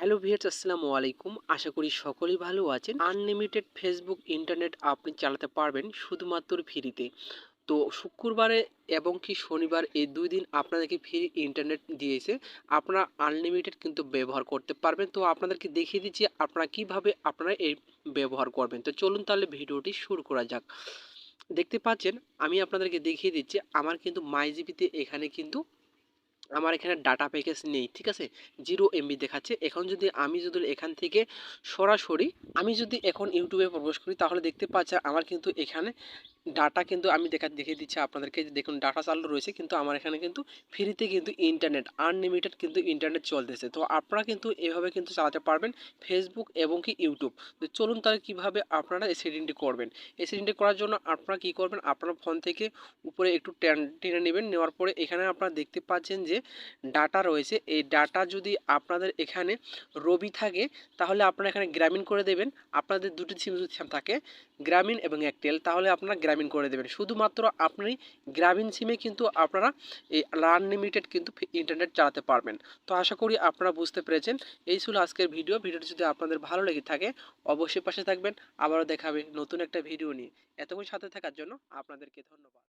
Hello viewers আসসালামু আলাইকুম। আশা করি সকলেই ভালো আছেন। আনলিমিটেড ফেসবুক ইন্টারনেট আপনি চালাতে পারবেন শুধুমাত্র ফ্রিতে। তো শুক্রবারে এবং কি শনিবার এই দুই দিন আপনাদেরকে ফ্রি ইন্টারনেট দিয়েছে। আপনারা আনলিমিটেড কিন্তু ব্যবহার করতে পারবেন। তো আপনাদেরকে দেখিয়ে দিচ্ছি আপনারা কীভাবে আপনারা এই ব্যবহার করবেন। তো চলুন তাহলে ভিডিওটি শুরু করা যাক। দেখতে পাচ্ছেন, আমি আপনাদেরকে দেখিয়ে দিচ্ছি, আমার কিন্তু মাইজিবিতে এখানে কিন্তু আমার এখানে ডাটা প্যাকেজ নেই, ঠিক আছে? জিরো এমবি দেখাচ্ছে। এখন যদি আমি যদি এখান থেকে সরাসরি, আমি যদি এখন ইউটিউবে প্রবেশ করি, তাহলে দেখতে পাচ্ছি আমার কিন্তু এখানে ডাটা কিন্তু আমি দেখা, দেখিয়ে দিচ্ছি আপনাদেরকে দেখুন ডাটা চালু রয়েছে কিন্তু আমার এখানে কিন্তু ফ্রিতে কিন্তু ইন্টারনেট, আনলিমিটেড কিন্তু ইন্টারনেট চলতেছে। তো আপনারা কিন্তু এভাবে কিন্তু চালাতে পারবেন ফেসবুক এবং কি ইউটিউব তো চলুন তাহলে কীভাবে আপনারা এই সেটিংটি করবেন। এই সেটিংটি করার জন্য আপনারা কী করবেন? আপনার ফোন থেকে উপরে একটু টেনে নেবেন। নেওয়ার পরে এখানে আপনারা দেখতে পাচ্ছেন যে ডাটা রয়েছে। এই ডাটা যদি আপনাদের এখানে রবি থাকে, তাহলে আপনারা এখানে গ্রামীণ করে দেবেন। আপনাদের দুটি সিম যদি থাকে, গ্রামীণ এবং এয়ারটেল তাহলে আপনারা গ্রামীণ করে দেবেন। শুধুমাত্র আপনি গ্রামীণ সিমে কিন্তু আপনারা এই আনলিমিটেড কিন্তু ইন্টারনেট চালাতে পারবেন। তো আশা করি আপনারা বুঝতে পেরেছেন। এই ছিল আজকের ভিডিও ভিডিওটি যদি আপনাদের ভালো লেগে থাকে, অবশ্যই পাশে থাকবেন। আবারও দেখাবে নতুন একটা ভিডিও নিয়ে। এতক্ষণ সাথে থাকার জন্য আপনাদেরকে ধন্যবাদ।